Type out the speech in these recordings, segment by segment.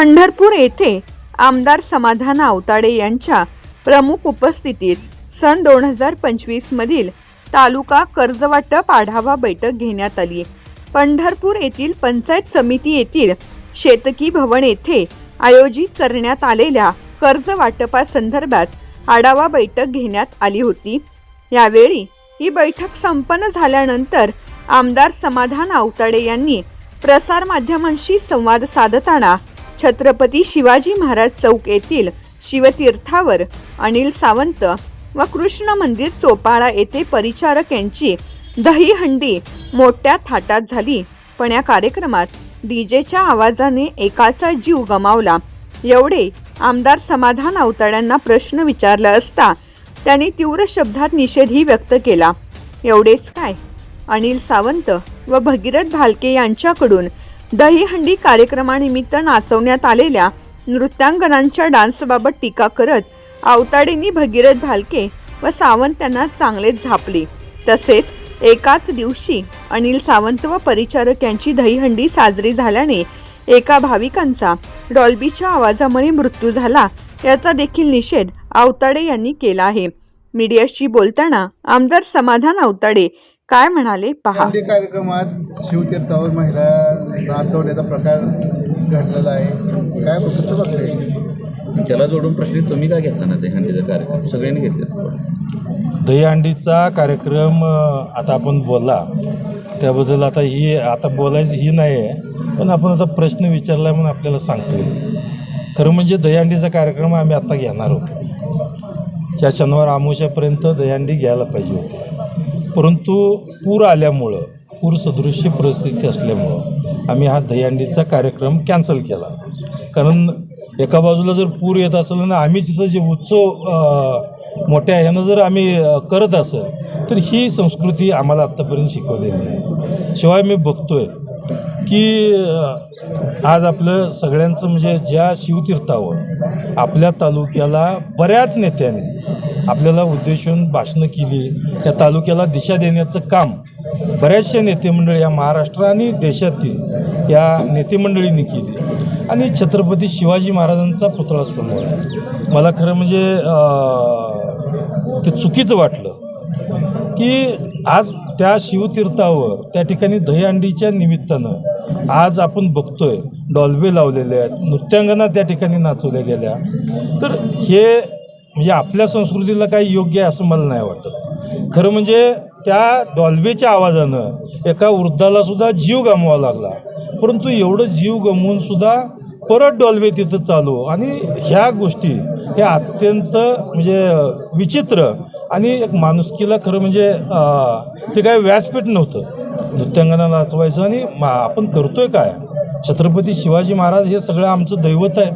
पंढरपूर येथे आमदार समाधान आवताडे यांच्या प्रमुख उपस्थितीत सन दोन हजार पंचवीस मधील तालुका कर्जवाटप आढावा बैठक घेण्यात आली. पंढरपूर येथील पंचायत समिती येथील शेतकी भवन येथे आयोजित करण्यात आलेल्या कर्ज वाटपासंदर्भात आढावा बैठक घेण्यात आली होती. यावेळी ही बैठक संपन्न झाल्यानंतर आमदार समाधान आवताडे यांनी प्रसारमाध्यमांशी संवाद साधताना छत्रपती शिवाजी महाराज चौक येथील शिवतीर्थावर अनिल सावंत व कृष्ण मंदिर चोपाळा येथे परिचारक यांची दहीहंडी मोठ्या थाटात झाली. पण या कार्यक्रमात डीजेच्या आवाजाने एकाचा जीव गमावला. एवढे आमदार समाधान अवताड्यांना प्रश्न विचारला असता त्यांनी तीव्र शब्दात निषेधही व्यक्त केला. एवढेच काय? अनिल सावंत व भगीरथ भालके यांच्याकडून दहीहंडी कार्यक्रमानिमित्त नाचवण्यात आलेल्या नृत्यांगनांच्या डान्सबाबत टीका करत आवताडेंनी भगीरथ भालके व सावंत यांना चांगलेच झापले. तसेच एकाच दिवशी अनिल सावंत व परिचारक यांची दहीहंडी साजरी झाल्याने एका भाविकांचा डॉल्बीच्या आवाजामुळे मृत्यू झाला याचा देखील निषेध आवताडे यांनी केला आहे. मीडियाशी बोलताना आमदार समाधान आवताडे काय म्हणाले? पहा. दांडी कार्यक्रमात शिवतीर्थावर महिला नाचवण्याचा प्रकार घडलेला आहे. काय कसं बघते? त्याला जोडून प्रश्न तुम्ही काय घेतला ना ते हंडीचा कार्यक्रम? सगळ्यांनी घेतले दहीहंडीचा कार्यक्रम अ, आता आपण बोलला. त्याबद्दल आता ही आता बोलायची ही नाही आहे पण आपण आता प्रश्न विचारला म्हणून आपल्याला सांगतो. खरं म्हणजे दहीहंडीचा कार्यक्रम आम्ही आता घेणार होतो. या शनिवार अमावस्यापर्यंत दहीहंडी घ्यायला पाहिजे होती. परंतु पूर आल्यामुळं पूर सदृश्य परिस्थिती असल्यामुळं आम्ही हा दहीहंडीचा कार्यक्रम कॅन्सल केला. कारण एका बाजूला जर पूर येत असेल ना आम्ही तिथं जे उत्सव मोठ्या ह्यानं जर आम्ही करत असेल तर ही संस्कृती आम्हाला आत्तापर्यंत शिकवलेली नाही. शिवाय मी बघतोय की आज आपलं सगळ्यांचं म्हणजे ज्या शिवतीर्थावर आपल्या तालुक्याला बऱ्याच नेत्यांनी आपल्याला उद्देशून भाषणं केली. त्या तालुक्याला दिशा देण्याचं काम बऱ्याचशा नेतेमंडळ या महाराष्ट्र आणि देशातील या नेतेमंडळींनी केली. आणि छत्रपती शिवाजी महाराजांचा पुतळा समोर आहे. मला खरं म्हणजे ते चुकीचं वाटलं की आज त्या शिवतीर्थावर त्या ठिकाणी दहीहंडीच्या निमित्तानं आज आपण बघतोय डॉल्बे लावलेले आहेत नृत्यांगना त्या ठिकाणी नाचवल्या गेल्या. तर हे म्हणजे आपल्या संस्कृतीला काही योग्य आहे असं मला नाही वाटत. खरं म्हणजे त्या डॉल्बेच्या आवाजानं एका वृद्धाला सुद्धा जीव गमवावा लागला. परंतु एवढं जीव गमवून सुद्धा परत डॉल्बे तिथं चालू. आणि ह्या गोष्टी हे अत्यंत म्हणजे विचित्र आणि एक माणुसकीला खरं म्हणजे ते काय व्यासपीठ नव्हतं. नृत्यांगनाला नाचवायचं आणि मा आपण करतोय काय? छत्रपती शिवाजी महाराज हे सगळं आमचं दैवत आहे.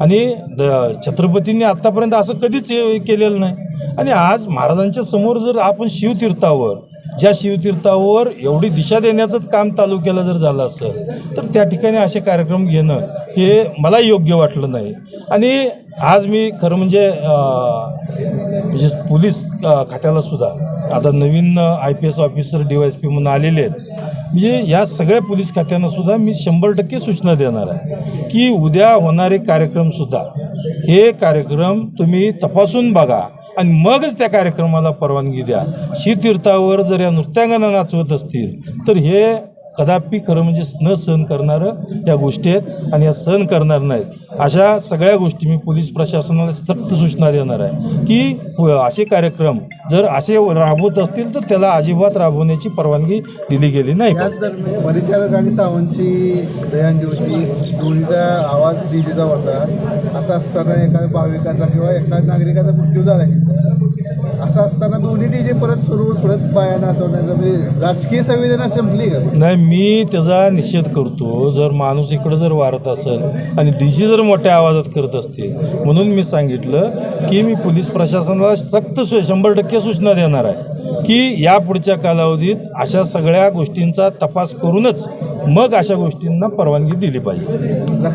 आणि द छत्रपतींनी आत्तापर्यंत असं कधीच हे केलेलं नाही. आणि आज महाराजांच्या समोर जर आपण शिवतीर्थावर ज्या शिवतीर्थावर एवढी दिशा देण्याचंच काम तालुक्याला जर झालं असेल तर त्या ठिकाणी असे कार्यक्रम घेणं हे मला योग्य वाटलं नाही. आणि आज मी खरं म्हणजे म्हणजे पोलीस खात्यालासुद्धा खात्याला सुद्धा आता नवीन I P S officer D Y S P म्हणून आलेले आहेत म्हणजे या सगळ्या पोलीस खात्यांना सुद्धा मी शंभर टक्के सूचना देणार आहे की उद्या होणारे कार्यक्रमसुद्धा हे कार्यक्रम तुम्ही तपासून बघा आणि मगच त्या कार्यक्रमाला परवानगी द्या. शीतीर्थावर जर या नृत्यांगना नाचवत असतील तर हे कदापि खरं म्हणजे न सहन करणारं या गोष्टी आहेत आणि या सहन करणार नाहीत. अशा सगळ्या गोष्टी मी पोलीस प्रशासनाला सक्त सूचना देणार आहे की असे कार्यक्रम जर असे राबवत असतील तर त्याला अजिबात राबवण्याची परवानगी दिली गेली नाही परिचारक आणि सावंतची होती दोन्हीचा आवाज डीजेचा होता. असं असताना एका भाविकाचा किंवा एका नागरिकाचा मृत्यू झाला असं असताना दोन्ही डीजे परत सुरू परत बाया नाचवण्याचं म्हणजे राजकीय संवेदना संपली का? नाही मी त्याचा निषेध करतो जर माणूस इकडं जर वारत असेल आणि डीजे जर मोठ्या आवाजात करत असतील म्हणून मी सांगितलं की मी पोलीस प्रशासनाला सक्त सु शंभर टक्के सूचना देणार आहे की या पुढच्या कालावधीत अशा सगळ्या गोष्टींचा तपास करूनच मग अशा गोष्टींना परवानगी दिली पाहिजे.